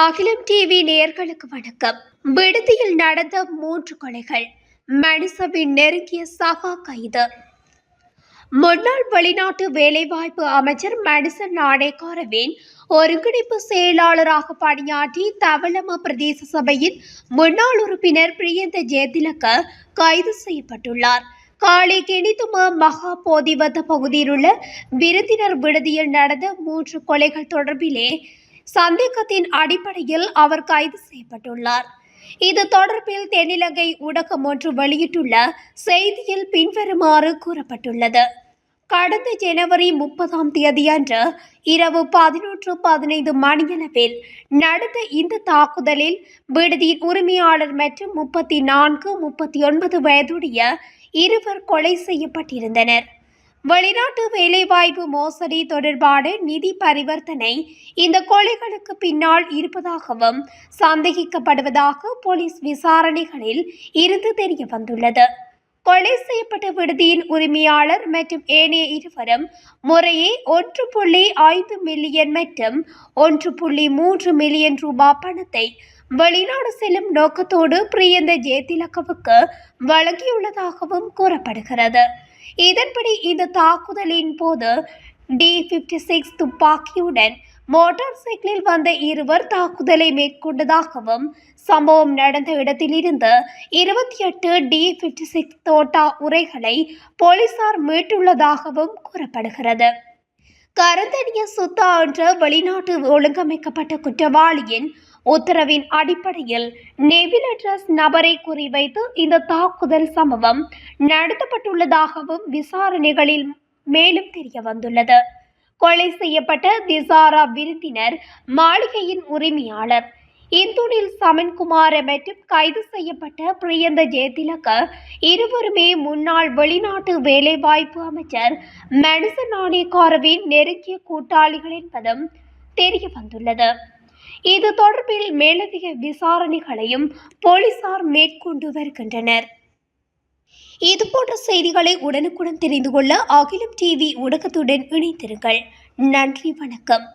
அகிலம் டிவி நேர்களுக்கு வணக்கம். விடுதியில் நடந்த மூன்று கொலைகள். மனுசவின் நெருங்கிய சகா கைது. முன்னாள் வெளிநாட்டு வேலைவாய்ப்பு அமைச்சர் மடிசன் நாடேகாரவின் ஒருங்கிணைப்பு செயலாளராக பணியாற்றி தவளம பிரதேச சபையின் முன்னாள் உறுப்பினர் பிரியந்த ஜெயதிலக்க கைது செய்யப்பட்டுள்ளார். காலை கெனிதும மகா போதிவத்த பகுதியில் உள்ள விருந்தினர் விடுதியில் நடந்த மூன்று கொலைகள் தொடர்பிலே சந்தேகத்தின் அடிப்படையில் அவர் கைது செய்யப்பட்டுள்ளார். இது தொடர்பில் தென்னிலங்கை ஊடகம் ஒன்று வெளியிட்டுள்ள செய்தியில் பின்வருமாறு கூறப்பட்டுள்ளது. கடந்த ஜனவரி முப்பதாம் தேதியன்று இரவு பதினொன்று பதினைந்து மணியளவில் நடந்த இந்த தாக்குதலில் விடுதியின் உரிமையாளர் மற்றும் முப்பத்தி நான்கு முப்பத்தி ஒன்பது வயதுடைய இருவர் கொலை செய்யப்பட்டிருந்தனர். வெளிநாட்டு வேலைவாய்ப்பு மோசடி தொடர்பான நிதி பரிவர்த்தனை இந்த கொலைகளுக்கு பின்னால் இருப்பதாகவும் சந்தேகிக்கப்படுவதாக போலீஸ் விசாரணைகளில் இருந்து தெரிய வந்துள்ளது. கொலை செய்யப்பட்ட விடுதியின் உரிமையாளர் மற்றும் ஏனைய இருவரும் முறையே ஒன்று புள்ளி ஐந்து மில்லியன் மற்றும் ஒன்று புள்ளி மூன்று மில்லியன் ரூபாய் பணத்தை வெளிநாடு செல்லும் நோக்கத்தோடு பிரியந்த ஜெயதிலகவுக்கு வழங்கியுள்ளதாகவும் கூறப்படுகிறது. இதன்படி இந்த தாக்குதலின் போது டி பிப்டி சிக்ஸ் துப்பாக்கியுடன் மோட்டார் சைக்கிளில் வந்த இருவர் தாக்குதலை மேற்கொண்டதாகவும் சம்பவம் நடந்த இடத்திலிருந்து இருபத்தி எட்டு டி பிப்டி சிக்ஸ் தோட்டா உரைகளை போலீசார் மீட்டுள்ளதாகவும் கூறப்படுகிறது. கருந்தனிய சுத்தா என்ற வெளிநாட்டு ஒழுங்கமைக்கப்பட்ட குற்றவாளியின் உத்தரவின் அடிப்படையில் நெவில் அட்ரஸ் நபரை குறிவைத்து இந்த தாக்குதல் சம்பவம் நடத்தப்பட்டுள்ளதாகவும் விசாரணைகளில் மேலும் தெரிய வந்துள்ளது. கொலை செய்யப்பட்ட திசாரா விருந்தினர் மாளிகையின் உரிமையாளர் இந்துனில் சமன்குமார மற்றும் கைது செய்யப்பட்ட பிரியந்த ஜெயதிலக இருவருமே முன்னாள் வெளிநாட்டு வேலைவாய்ப்பு அமைச்சர் மனுச நாணயக்காரவின் நெருங்கிய கூட்டாளிகள் என்பதும் தெரிய வந்துள்ளது. இது தொடர்பில் மேலதிக விசாரணைகளையும் போலீசார் மேற்கொண்டு வருகின்றனர். இதுபோன்ற செய்திகளை உடனுக்குடன் தெரிந்து கொள்ள அகிலம் டிவி ஊடகத்துடன் இணைத்திருங்கள் நன்றி வணக்கம்.